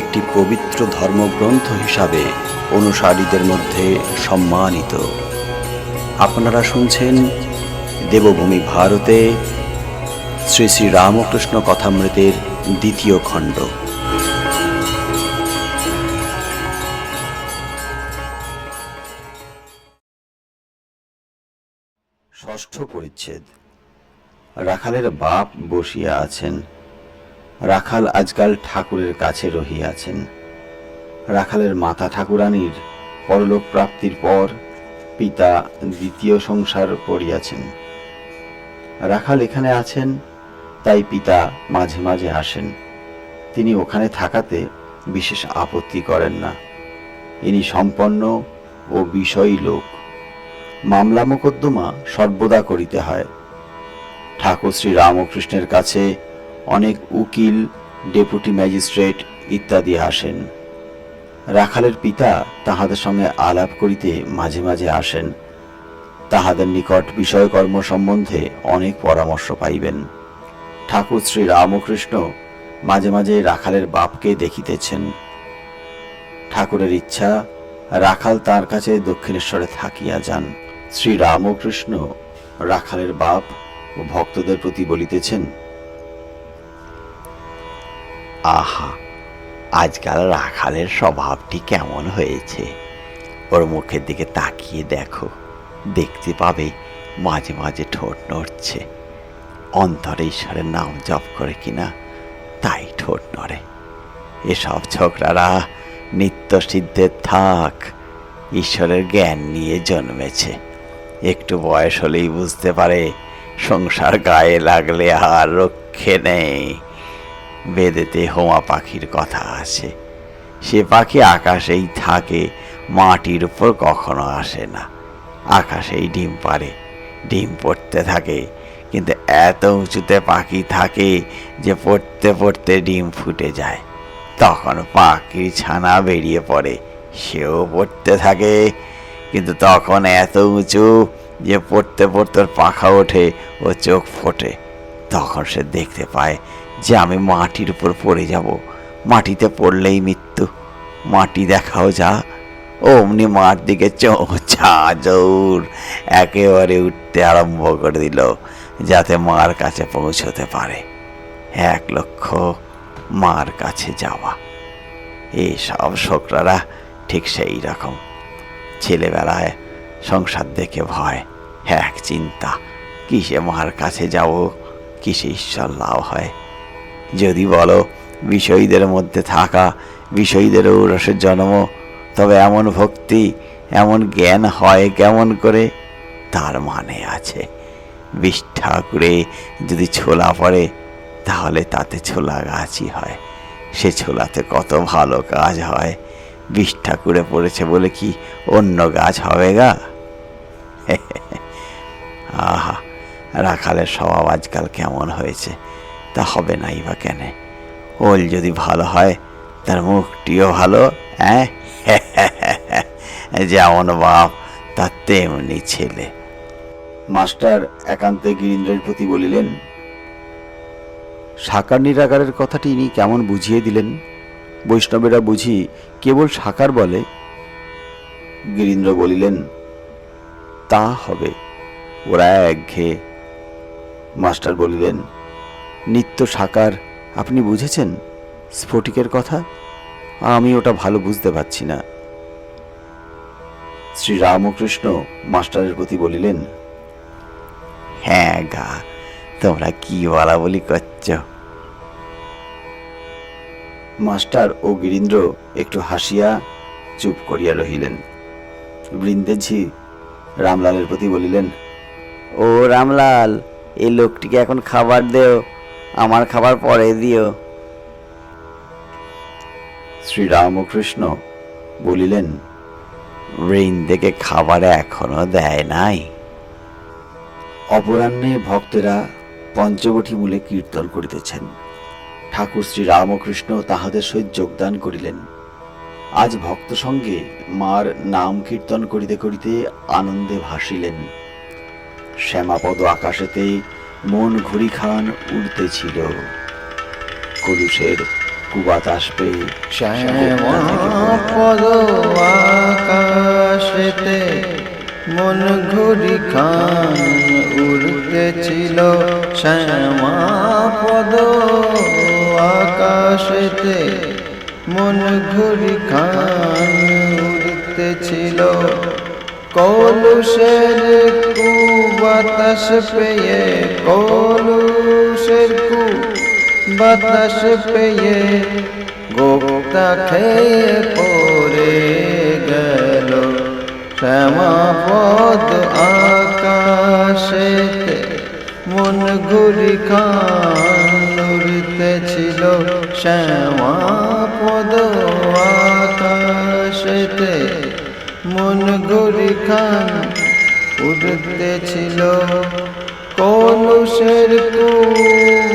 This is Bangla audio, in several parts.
একটি পবিত্র ধর্মগ্রন্থ হিসাবে অনুসারীদের মধ্যে সম্মানিত। আপনারা শুনছেন দেবভূমি ভারতে শ্রী শ্রী রামকৃষ্ণ কথামৃতের দ্বিতীয় খণ্ড। ষষ্ঠ পরিচ্ছেদ। রাখালের বাপ বসিয়া আছেন। রাখাল আজকাল ঠাকুরের কাছে রহিয়াছেন। রাখালের মাতা ঠাকুরানীর পরলোক প্রাপ্তির পর পিতা দ্বিতীয় সংসার করিয়াছেন। রাখাল এখানে আছেন, তাই পিতা মাঝে মাঝে আসেন। তিনি ওখানে থাকাতে বিশেষ আপত্তি করেন না। ইনি সম্পন্ন ও বিষয়ী লোক। মামলা মোকদ্দমা সর্বদা করিতে হয়। ঠাকুর শ্রী রামকৃষ্ণের কাছে অনেক উকিল, ডেপুটি ম্যাজিস্ট্রেট ইত্যাদি আসেন। রাখালের পিতা তাহাদের সঙ্গে আলাপ করিতে মাঝে মাঝে আসেন। তাহাদের নিকট বিষয়কর্ম সম্বন্ধে অনেক পরামর্শ পাইবেন। ঠাকুর শ্রী রামকৃষ্ণ মাঝে মাঝে রাখালের বাপকে দেখিতেছেন। ঠাকুরের ইচ্ছা, রাখাল তার কাছে দক্ষিণেশ্বরে থাকিয়া যান। শ্রী রামকৃষ্ণ রাখালের বাপ ও ভক্তদের প্রতি বলিতেছেন আহা, আজকাল রাখালের স্বভাবটি কেমন হয়েছে? ওর মুখের দিকে তাকিয়ে দেখো, দেখতে পাবে মাঝে মাঝে ঠোঁট নড়ছে। অন্তরে ঈশ্বরের নাম জপ করে কিনা, তাই ঠোঁট নড়ে। এসব ছোকরারা নিত্য সিদ্ধের থাক, ঈশ্বরের জ্ঞান নিয়ে জন্মেছে। একটু বয়স হলেই বুঝতে পারে, সংসার গায়ে লাগলে আর রক্ষে নেই। বেদেতে হোমা পাখির কথা আছে। সে পাখি আকাশেই থাকে, মাটির উপর কখনো আসে না। আকাশেই ডিম পারে ডিম পড়তে থাকে, কিন্তু এত উঁচুতে পাখি থাকে যে পড়তে পড়তে ডিম ফুটে যায়। তখন পাখির ছানা বেরিয়ে পড়ে, সেও পড়তে থাকে, কিন্তু তখন এত উঁচু যে পড়তে পড়তে পাখা ওঠে ও চোখ ফোটে। তখন সে দেখতে পায় যে আমি মাটির উপর পড়ে যাব। মাটিতে পড়লেই মৃত্যু। মাটি দেখাও যা। অমনি মার দিকে জৌর। একেবারে উঠতে আরম্ভ করে দিল, যাতে মার কাছে পৌঁছতে পারে। এক লক্ষ মার কাছে যাওয়া। এইসব শোকরারা ঠিক সেই রকম। ছেলেবেলায় সংসার দেখে ভয়, এক চিন্তা, কিসে মার কাছে যাব, কিসে ঈশ্বর লাভ হয়? যদি বলো, বিষয়ীদের মধ্যে থাকা বিষয়ীদের ঔরসের জন্ম, তবে এমন ভক্তি, এমন জ্ঞান হয় কেমন করে? তার মানে আছে বিষ ঠাকুরে যদি ছোলা পড়ে, তাহলে তাতে ছোলা গাছই হয়। সে ছোলাতে কত ভালো কাজ হয়। বিষ ঠাকুরে পড়েছে বলে কি অন্য গাছ হবে গা? আহা, রাখালের স্বভাব আজকাল কেমন হয়েছে? তা হবে নাই বা কেন? ওল যদি ভালো হয় তার মুখটিও ভালো হ্যাঁ? যেমন বাপ তার তেমনি ছেলে। মাস্টার একান্তে গিরীন্দ্রের প্রতি বলিলেন সাকার নিরাকারের কথাটি ইনি কেমন বুঝিয়ে দিলেন? বৈষ্ণবেরা বুঝি কেবল সাকার বলে? গিরীন্দ্র বলিলেন তা হবে ওরা একঘেয়ে। মাস্টার বলিলেন নিত্য সাকার আপনি বুঝেছেন? স্ফটিকের কথা? আমি ওটা ভালো বুঝতে পারছি না। শ্রী রামকৃষ্ণ মাস্টারের প্রতি বলিলেন হ্যাঁ গা তোমরা কি বলা বলি করছ? মাস্টার ও গিরীন্দ্র একটু হাসিয়া চুপ করিয়া রহিলেন। বৃন্দেজি রামলালের প্রতি বলিলেন ও রামলাল এই লোকটিকে এখন খাবার দেও। আমার খাবার পরে দিও। শ্রী রামকৃষ্ণ বলিলেন বৃন্দেকে খাবার এখনও দেয় নাই? অপরাহ্নে ভক্তেরা পঞ্চবটী মূলে কীর্তন করিতেছেন। ঠাকুর শ্রী রামকৃষ্ণ তাহাদের সহিত যোগদান করিলেন। আজ ভক্ত সঙ্গে মার নাম কীর্তন করিতে করিতে আনন্দে ভাসিলেন। শ্যামাপদ আকাশেতে মন ঘুরি খান উড়তেছিল। কলুষের কুবাতাস পেয়ে মন ঘুরি খান উড়তেছিল। শ্যামাপদ আকাশেতে মন ঘুরি খান উড়তেছিল। কলুষের কু বাতাস পেয়ে কলুষের কু বাতাস পেয়ে গোপ্তা খেয়ে পড়ে গেল শ্যামাপদ আকাশেতে। মন ঘুরি খান উড়তেছিল শ্যামাপদ আকাশেতে। মন ঘুরি খান উড়তেছিল কলুষের কু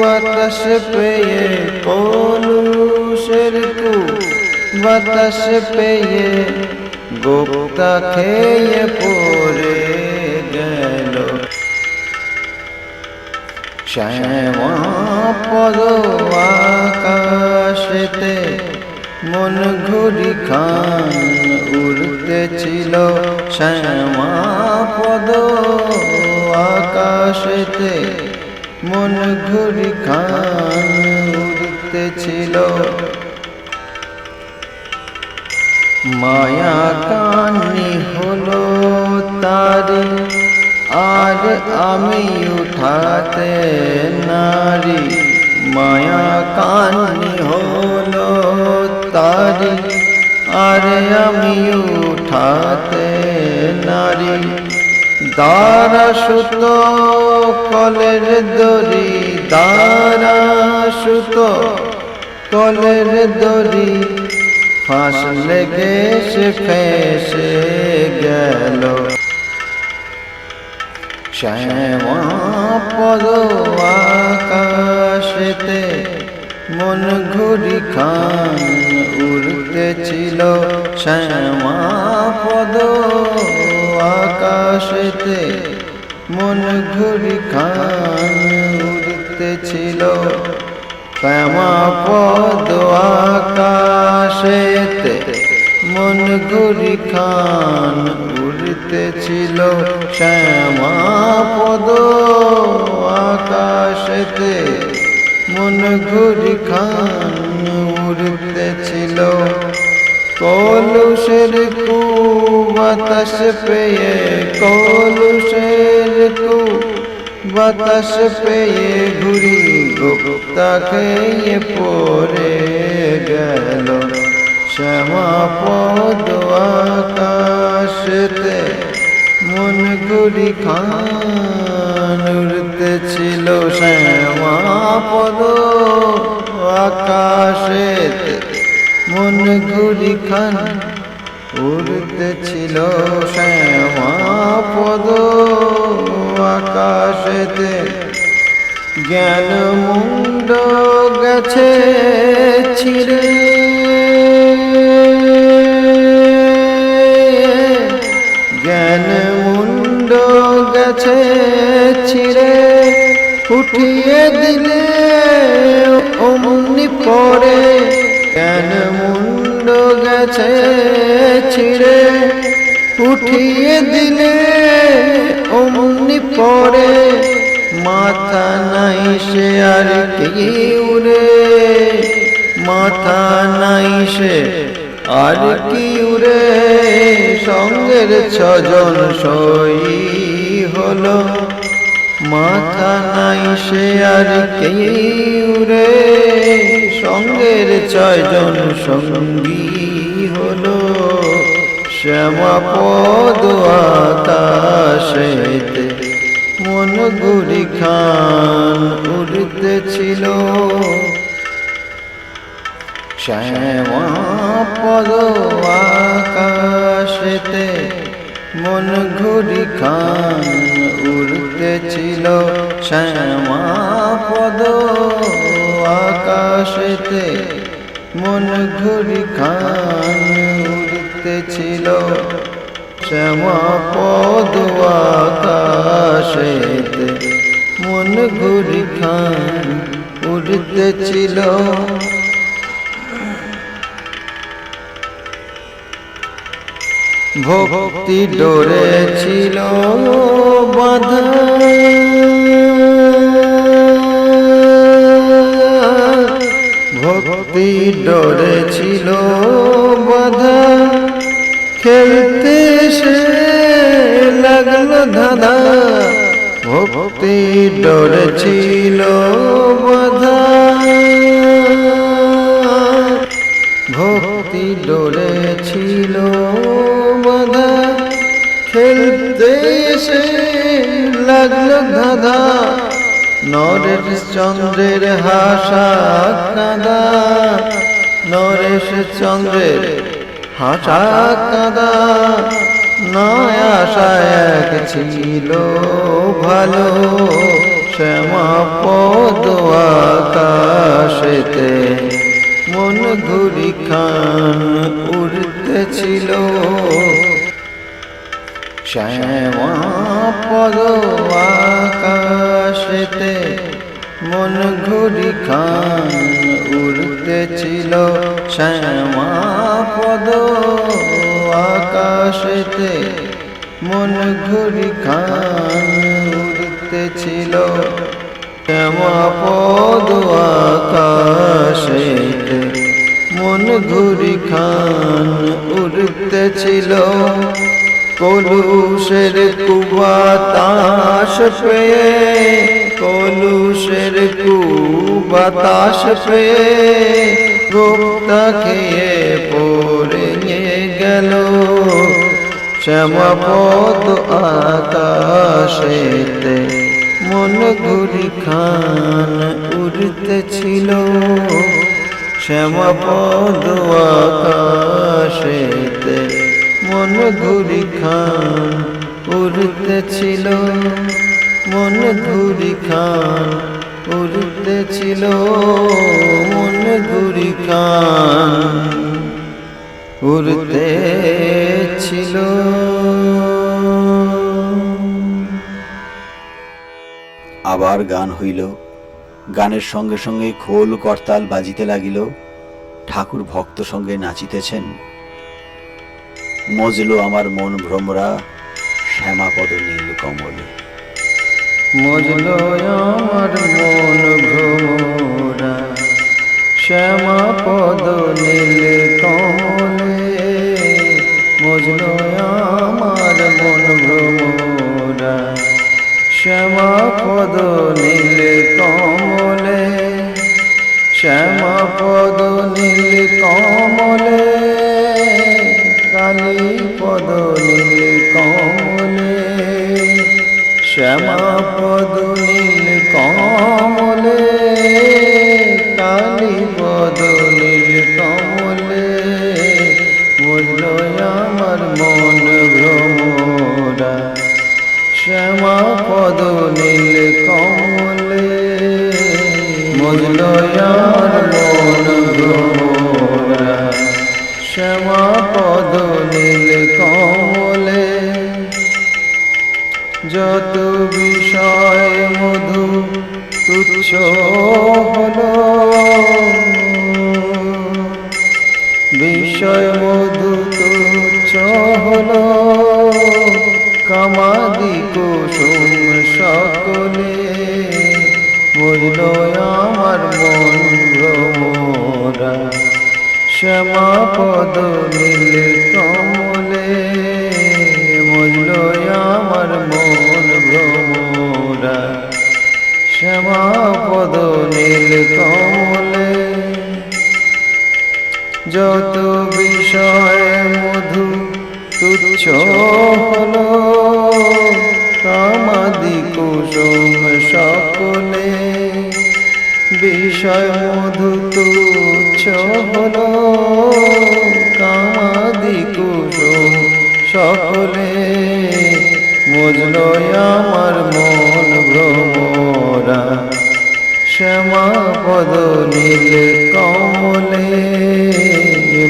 বাতাস পেয়ে কলুষের কু বাতাস পেয়ে গোপ্তা খেয়ে পরে গেল। শ্যামা পদ আকাশেতে মন ঘুরি খান উড়তেছিল শ্যামা পদ আকাশেতে। মন ঘুরি খান উড়তেছিল। মায়া কানি হলো তারি, আর আমি উঠাতে নারী। মায়া কানি হলো তারি। আর আমি উঠাতে নারী দ্বারা সুত, কলের দড়ি দারা সুত, কলের দড়ি। ফাঁস লেগে সে ফেসে গেল। শ্যামা পদ আকাশেতে, মন ঘুরি খান উড়তেছিল শ্যামা পদ আকাশেতে। মন ঘুরি খান উড়তেছিল শ্যামা পদ আকাশেতে মন ঘুরি খান উড়তেছিল শ্যামা পদ আকাশেতে মন ঘুরি খান উড়তেছিল কলুষের কু বাতাস পেয়ে, কলুষের কু বাতাস পেয়ে ঘুরি গুপ্তা খেয়ে পড়ে গেল। শ্যামা পদ আকাশেতে মন ঘুরি খান উড়তেছিল শ্যামা পদ আকাশেতে মন গুলি খান উড়তেছিল শ্যামা পদ আকাশেতে। জ্ঞান মুন্ড গেছে ছিড়ে। জ্ঞান মুন্ড গেছে ছিড়ে। উঠিয়ে দিলে অমনি পরে জ্ঞান মুন্ড গেছে ছিড়ে, উঠিয়ে দিলে অমনি পরে মাথা নাই সে আর কি উড়ে, মাথা নাই সে আর কি উরে সঙ্গের ছজন সই হলো। মাথা নাই সে আর কে উরে সঙ্গের ছয়জন সঙ্গী হলো। শ্যামা পদ আকাশেতে মন গুড়ি খান উড়তেছিল। শ্যামা পদ আকাশেতে মন ঘুরি খান উড়তেছিল শ্যামা পদ আকাশেতে। মন ঘুরি খান উড়তেছিল শ্যামা পদ আকাশেতে। মন ঘুরি খান উড়তেছিল ভক্তি ডোরে ছিল বাধা ভক্তি ডোরে ছিল বাধা। খেলতে সে লাগল ধাঁধা। ভক্তি ডোরে ছিল বাধা। লাগল ধাঁধা নরেশ চন্দ্রের হাসা কাঁদা। নরেশ চন্দ্রের হাসা কাঁদা। নয় আশা এক ছিল ভালো। শ্যামা পদ আকাশেতে মন ঘুরি খান উড়তেছিল শ্যামা পদ আকাশেতে মন ঘুরি খান উড়তে ছিল পদ আকাশেতে মন ঘুরি খান উড়তেছিল শ্যামা পদ আকাশেতে মন ঘুরি খান উড়তেছিল কলুষের কুবাতাস পেয়ে, কলুষের কুবাতাস খেয়ে পড়ে গেল। শ্যামাপদ আকাশেতে মন ঘুরি খান উড়তেছিল শ্যামাপদ আকাশেতে মন ঘুরি খান উড়তেছিল মন ঘুরি খান উড়তেছিল মন ঘুরি খান, উড়তে ছিল। আবার গান হইল। গানের সঙ্গে সঙ্গে খোল করতাল বাজিতে লাগিল। ঠাকুর ভক্ত সঙ্গে নাচিতেছেন। মজলো আমার মন ভ্রমরা শ্যামাপদ নীল কমলে। মজলো আমার মন ভ্রমরা শ্যামা পদ নীল কমলে। মজলো আমার মন ভ্রমরা শ্যামা পদ নীল কমলে। শ্যামা পদ নীল কমলে। কালী পদ নীল কমলে। শ্যামা পদ নীল কমলে, কালী পদ নীল কমলে। বুঝল আমার মন ভ্রমরা। শ্যামা পদ নীল কমলে বুঝল আমার মন পদ নীল কমলে যত বিষয় মধু তুচ্ছ হলো বিষয় মধু তুচ্ছ হলো কামাদি কুসুম সকলে বুঝল আমার মন ভ্রমরা শ্যামা পদ নীল কমলে মজল আমার মন ভ্রমরা। শ্যামা পদ নীল কমলে যত বিষয় মধু তুচ্ছ হলো, কামাদি কুসুম সকলে বিষয় মধু তুচ্ছ হলো, কামাদি কুসুম সকলে। মজল আমার মন ভ্রমরা, শ্যামা পদ নীল কমলে।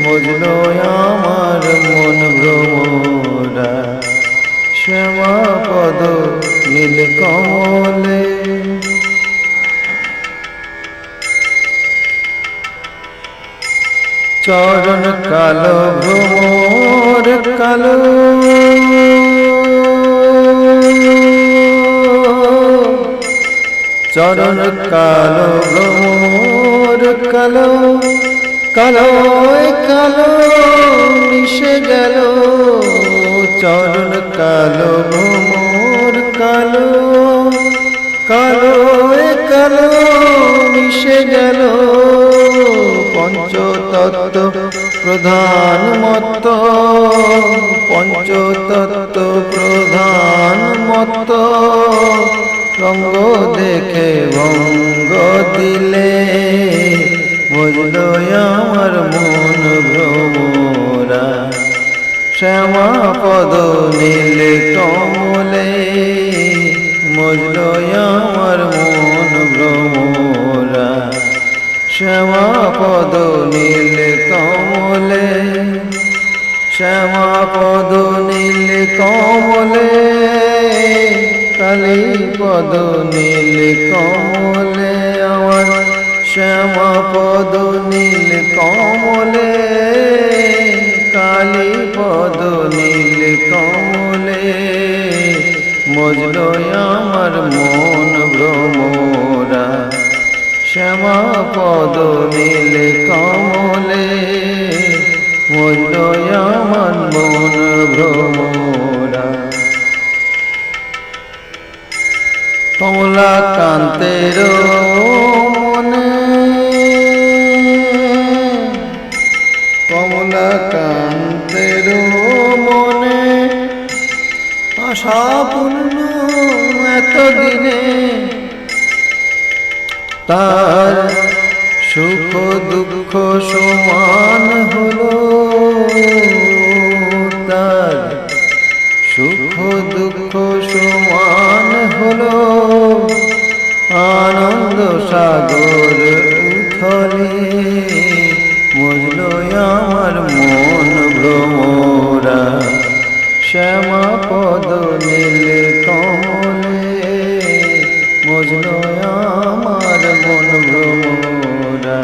মজল আমার মন ভ্রমরা, শ্যামা পদ নীল কমলে। চরণ কালো ভ্রমর কালো। চরণ কালো ভ্রমর কালো কালো কালো মিশে গেল। চরণ কালো ভ্রমর কালো কালো কালো মিশে গেল। পঞ্চতত্ত্ব প্রধান মত পঞ্চতত্ত্ব প্রধান মত রঙ্গ দেখে ভঙ্গ দিলে বুঝল আমার মন ভ্রমরা। শ্যামা পদ নীল কমলে মজল আমার মন ভ্রমরা। শ্যামা পদ নীল কমলে শ্যামা পদ নীল কমলে কালী পদ নীল কমলে, আমার শ্যামা পদ নীল কমলে কালী পদ নীল কমলে। মজল আমার মন ভ্রমরা শ্যামা পদ নীল কমলে মন মন ভ্রমরা। কমলা কান্তের বুঝল আমার মন ভ্রমরা। শ্যামা পদ নীল কমলে বুঝল আমার মন ভ্রমরা।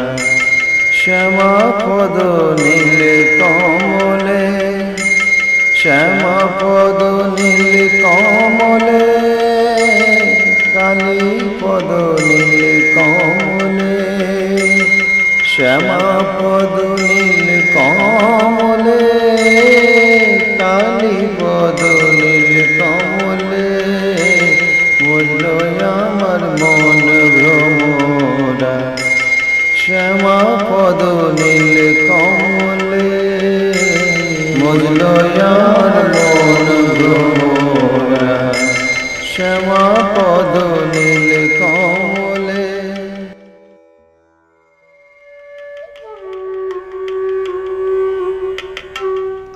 শ্যামা পদ নীল কমলে শ্যামা পদ নীল কমলে কালী পদ নীল কমলে শ্যামা পদ নীল কমলে কালী নীল কমলে, বলল আমার মন ভ্রমরা শ্যামা পদ নীল কমলে মজল আর মন ভ্রমরা শ্যামা পদ নীল কমলে